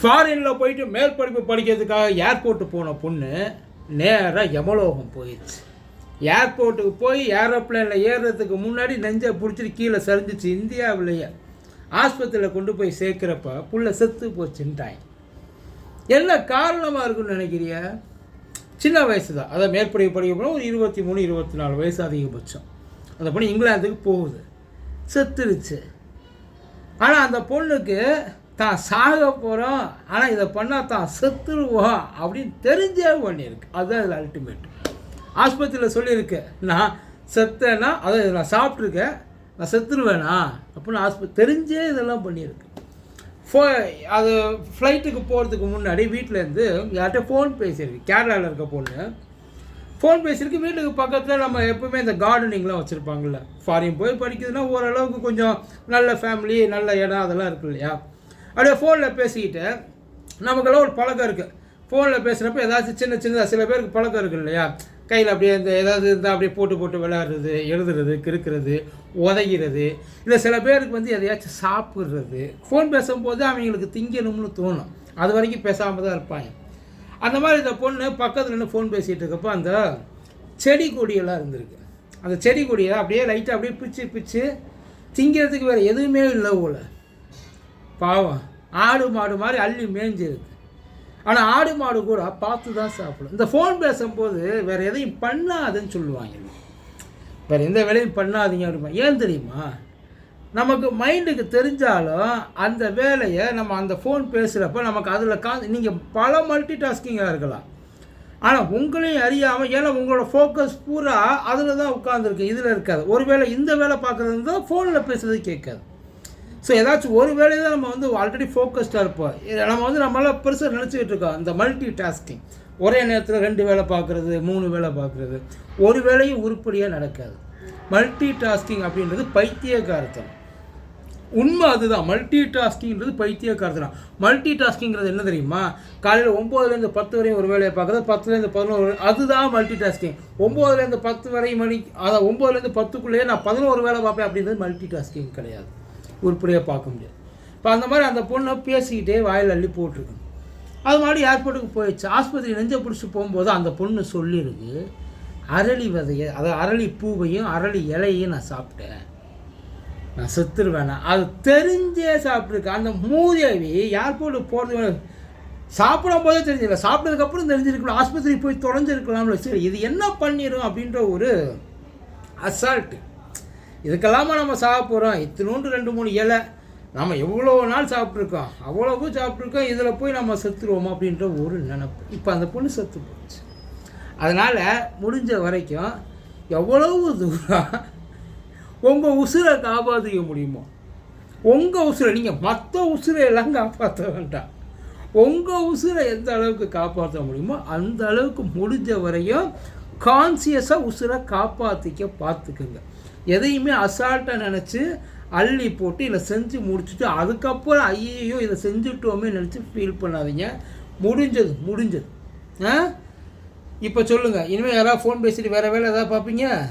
ஃபாரினில் போயிட்டு மேற்படிப்பு படிக்கிறதுக்காக ஏர்போர்ட்டு போன பொண்ணு நேராக யமலோகம் போயிடுச்சு. ஏர்போர்ட்டுக்கு போய் ஏரோப்ளைனில் ஏறுறதுக்கு முன்னாடி நெஞ்சை பிடிச்சிட்டு கீழே சரிஞ்சிச்சு. இந்தியாவிலேயே ஆஸ்பத்திரியில் கொண்டு போய் சேர்க்குறப்ப புள்ள செத்து போச்சுன்ட்டாங்க. என்ன காரணமாக இருக்குன்னு நினைக்கிறிய? சின்ன வயசு தான் அதான் மேற்படிப்பு படிக்க போனால் ஒரு இருபத்தி மூணு இருபத்தி நாலு வயசு அதிகபட்சம். அந்த பொண்ணு இங்கிலாந்துக்கு போகுது. செத்துருச்சு. ஆனால் அந்த பொண்ணுக்கு தான் சாக போகிறோம் ஆனால் இதை பண்ணால் தான் செத்துருவோம் அப்படின்னு தெரிஞ்சே பண்ணியிருக்கு. அதுதான் இதில் அல்டிமேட் ஆஸ்பத்திரியில் சொல்லியிருக்கு நான் செத்தேன்னா அதை நான் சாப்பிட்ருக்கேன் நான் செத்துருவேனா அப்படின்னு ஆஸ்பத்திரி தெரிஞ்சே இதெல்லாம் பண்ணியிருக்கு. ஃபோ அது ஃப்ளைட்டுக்கு போகிறதுக்கு முன்னாடி வீட்டிலேருந்து யார்கிட்ட ஃபோன் பேசியிருக்கு. கேரளாவில் இருக்க பொண்ணு. ஃபோன் பேசியிருக்கு வீட்டுக்கு பக்கத்தில் நம்ம எப்போவுமே இந்த கார்டனிங்லாம் வச்சுருப்பாங்கள்ல ஃபாரின் போய் படிக்குதுன்னா ஓரளவுக்கு கொஞ்சம் நல்ல ஃபேமிலி நல்ல இடம் அதெல்லாம் இருக்கு இல்லையா? அப்படியே ஃபோனில் பேசிக்கிட்டு நமக்கெல்லாம் ஒரு பழக்கம் இருக்குது ஃபோனில் பேசுகிறப்ப ஏதாச்சும் சின்ன சின்னதாக சில பேருக்கு பழக்கம் இருக்குது இல்லையா? கையில் அப்படியே இந்த ஏதாவது இருந்தால் அப்படியே போட்டு போட்டு விளையாடுறது எழுதுறது கிறுக்கிறது உதைகிறது இல்லை சில பேருக்கு வந்து எதையாச்சும் சாப்பிட்றது. ஃபோன் பேசும்போது அவங்களுக்கு திங்கணும்னு தோணும். அது வரைக்கும் பேசாமல் தான் இருப்பாங்க. அந்த மாதிரி இந்த பொண்ணு பக்கத்தில் நின்று ஃபோன் பேசிகிட்டு இருக்கப்போ அந்த செடி கொடியெல்லாம் இருந்திருக்கு. அந்த செடி கொடியை அப்படியே லைட்டாக அப்படியே பிச்சு பிச்சு திங்கிறதுக்கு வேறு எதுவுமே இல்லை போல. பாவம். ஆடு மாடு மாதிரி அள்ளி மேய்ஞ்சிருக்கு ஆனால் ஆடு மாடு கூட பார்த்து தான் சாப்பிடும். இந்த ஃபோன் பேசும்போது வேறு எதையும் பண்ணாதுன்னு சொல்லுவாங்க. வேறு எந்த வேலையும் பண்ணாதீங்க அப்படிமா ஏன் தெரியுமா? நமக்கு மைண்டுக்கு தெரிஞ்சாலும் அந்த வேலையை நம்ம அந்த ஃபோன் பேசுகிறப்ப நமக்கு அதில் கா நீங்கள் பல மல்டி டாஸ்கிங்காக இருக்கலாம். ஆனால் உங்களையும் அறியாமல் ஏன்னா உங்களோட ஃபோக்கஸ் பூரா அதில் தான் உட்காந்துருக்கு இதில் இருக்காது. ஒருவேளை இந்த வேலை பார்க்குறது தான் ஃபோனில் பேசுகிறது கேட்காது. ஸோ ஏதாச்சும் ஒரு வேலையை தான் நம்ம வந்து ஆல்ரெடி ஃபோக்கஸ்டாக இருப்போம். நம்ம வந்து நம்மளால் பெருசாக நினச்சிக்கிட்டு இருக்கோம். இந்த மல்டி டாஸ்கிங் ஒரே நேரத்தில் ரெண்டு வேலை பார்க்குறது மூணு வேலை பார்க்குறது. ஒரு வேலையும் உருப்படியாக நடக்காது. மல்டி டாஸ்கிங் அப்படின்றது பைத்தியக்காரத்தனம். உண்மை அதுதான். மல்டி டாஸ்கிங்கிறது பைத்தியக்காரத்தனம். மல்டி டாஸ்கிங்கிறது என்ன தெரியுமா? காலையில் ஒம்போதுலேருந்து பத்து வரையும் ஒரு வேலையை பார்க்குறது பத்துலேருந்து பதினோரு வரை அதுதான் மல்டி டாஸ்கிங் ஒம்போதுலேருந்து பத்து வரை மணி அதான் ஒம்போதுலேருந்து பத்துக்குள்ளேயே நான் பதினோரு வேலை பார்ப்பேன் அப்படின்றது மல்டி டாஸ்கிங் கிடையாது. உருப்படியாக பார்க்க முடியாது. இப்போ அந்த மாதிரி அந்த பொண்ணை பேசிக்கிட்டே வாயில் அள்ளி போட்டிருக்கு அது மாதிரி ஏர்போர்ட்டுக்கு போயிடுச்சு. ஆஸ்பத்திரி நெஞ்ச பிடிச்சி போகும்போது அந்த பொண்ணு சொல்லியிருக்கு அரளி விதையை அதாவது அரளி பூவையும் அரளி இலையையும் நான் சாப்பிட்டேன். நான் செத்துருவேனா அது தெரிஞ்சே சாப்பிட்ருக்கு அந்த மூதேவி ஏர்போர்ட்டுக்கு போகிறது சாப்பிடும் போதே தெரிஞ்சிല്ല சாப்பிட்டதுக்கப்புறம் தெரிஞ்சிருக்கலாம் ஆஸ்பத்திரி போய் தொலைஞ்சிருக்கலாம்ல சரி இது என்ன பண்ணிடும் அப்படின்ற ஒரு அசால்ட்டு இதுக்கெல்லாமா நம்ம சாப்பிட்றோம் போகிறோம் இத்தினோண்டு ரெண்டு மூணு இலை. நம்ம எவ்வளோ நாள் சாப்பிட்ருக்கோம் அவ்வளவு சாப்பிட்ருக்கோம் இதில் போய் நம்ம செத்துருவோம் அப்படின்ற ஒரு நினப்பு. இப்போ அந்த பொண்ணு செத்து போச்சு. அதனால் முடிஞ்ச வரைக்கும் எவ்வளவு தூரம் உங்கள் உசுரை காப்பாற்றிக்க முடியுமோ? உங்கள் உசுரை நீங்கள் மற்ற உசுரை எல்லாம் காப்பாற்ற வேண்டாம். உங்கள் உசுரை எந்த அளவுக்கு காப்பாற்ற முடியுமோ அந்த அளவுக்கு முடிஞ்ச வரையும் கான்சியஸாக உசுரை காப்பாற்றிக்க பார்த்துக்குங்க. எதையுமே அசால்ட்டாக நினச்சி அள்ளி போட்டு இதை செஞ்சு முடிச்சுட்டு அதுக்கப்புறம் ஐயையோ இதை செஞ்சுட்டோமே நினச்சி ஃபீல் பண்ணாதீங்க. முடிஞ்சது முடிஞ்சது. ஆ? இப்போ சொல்லுங்கள் இனிமேல் யாராவது ஃபோன் பேசிட்டு வேறு வேலை ஏதாவது பார்ப்பீங்க?